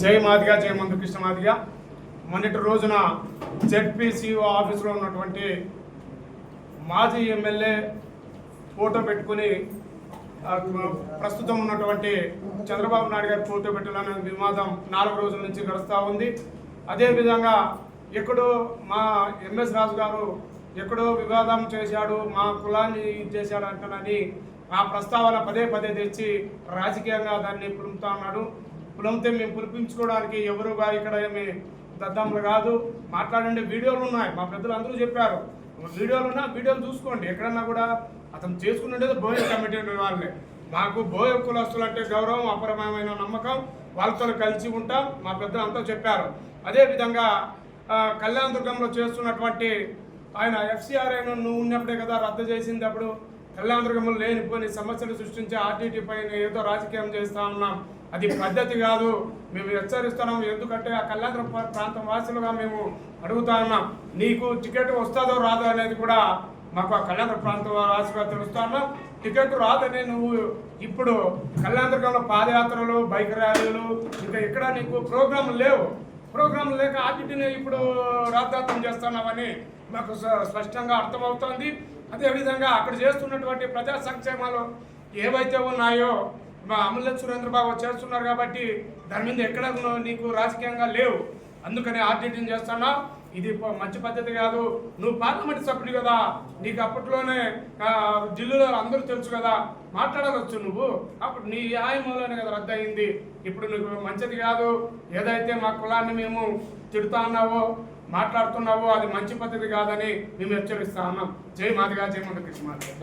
జై మాదిగా జై మందు కృష్ణ మాదిగా. మొన్నటి రోజున జెడ్పీసీఓ ఆఫీసులో ఉన్నటువంటి మాజీ ఎమ్మెల్యే ఫోటో పెట్టుకుని ప్రస్తుతం ఉన్నటువంటి చంద్రబాబు నాయుడు గారి ఫోటో పెట్టాలని వివాదం నాలుగు రోజుల నుంచి గడుస్తూ ఉంది. అదేవిధంగా ఎక్కడో మా ఎంఎస్ రాజు గారు ఎక్కడో వివాదం చేశాడు మా కులాన్ని ఇది చేశాడు అంటున్నది. ఆ ప్రస్తావన పదే పదే తెచ్చి రాజకీయంగా దాన్ని పులుముతా ఉన్నాడు. పులంతే మేము పులిపించుకోవడానికి ఎవరుగా ఇక్కడ ఏమి దద్దములు కాదు. మాట్లాడండి వీడియోలు ఉన్నాయి. మా పెద్దలు అందరూ చెప్పారు. వీడియోలు ఉన్నా వీడియోలు చూసుకోండి. ఎక్కడన్నా కూడా అతను చేసుకున్నది బోయ కమిటీ వాళ్ళని మాకు బోయ కులస్తులు అంటే గౌరవం అపరమైన నమ్మకం. వాళ్ళతో కలిసి ఉంటాం. మా పెద్దలు అంతా చెప్పారు. అదేవిధంగా కళ్యాణ దుర్గంలో చేస్తున్నటువంటి ఆయన ఎఫ్సిఆర్ఐ నువ్వు ఉన్నప్పుడే కదా రద్దు చేసింది అప్పుడు లేని లేనిపోని సమస్యలు సృష్టించి ఆర్టీటీ పైన ఏదో రాజకీయం చేస్తా ఉన్నాం. అది పద్ధతి కాదు. మేము హెచ్చరిస్తున్నాం. ఎందుకంటే ఆ కళ్యాణ ప్రాంతం వాసులుగా మేము అడుగుతా ఉన్నాం. నీకు టికెట్ వస్తుందో రాదో అనేది కూడా మాకు ఆ కళ్యాణ ప్రాంత వాసుగా తెలుస్తా ఉన్నాం. టికెట్ రాదని నువ్వు ఇప్పుడు కళ్యాణదుర్గంలో పాదయాత్రలు బైక్ ర్యాలీలు ఇంకా ఇక్కడ నీకు ప్రోగ్రాంలు లేవు. ప్రోగ్రాం లేక ఆటిని ఇప్పుడు రాద్ధాంతం చేస్తున్నామని మాకు స్పష్టంగా అర్థమవుతోంది. అదేవిధంగా అక్కడ చేస్తున్నటువంటి ప్రజా సంక్షేమాలు ఏవైతే ఉన్నాయో మా అమూల్య సురేంద్రబాబు చేస్తున్నారు కాబట్టి దాని మీద ఎక్కడ నీకు రాజకీయంగా లేవు. అందుకని ఆర్టీటీని చేస్తున్నావు ఇది మంచి పద్ధతి కాదు. నువ్వు పార్లమెంట్ సభ్యుడు కదా. నీకు అప్పట్లోనే జిల్లులో ఢిల్లీలో అందరూ తెలుసు కదా. మాట్లాడవచ్చు నువ్వు. అప్పుడు నీ న్యాయంలోనే కదా రద్దు అయింది ఇప్పుడు నీకు మంచిది కాదు. ఏదైతే మా కులాన్ని మేము తిడుతా ఉన్నావో మాట్లాడుతున్నావో అది మంచి పద్ధతి కాదని మేము హెచ్చరిస్తా ఉన్నాం. జై మాదిగా జై మండ కృష్ణ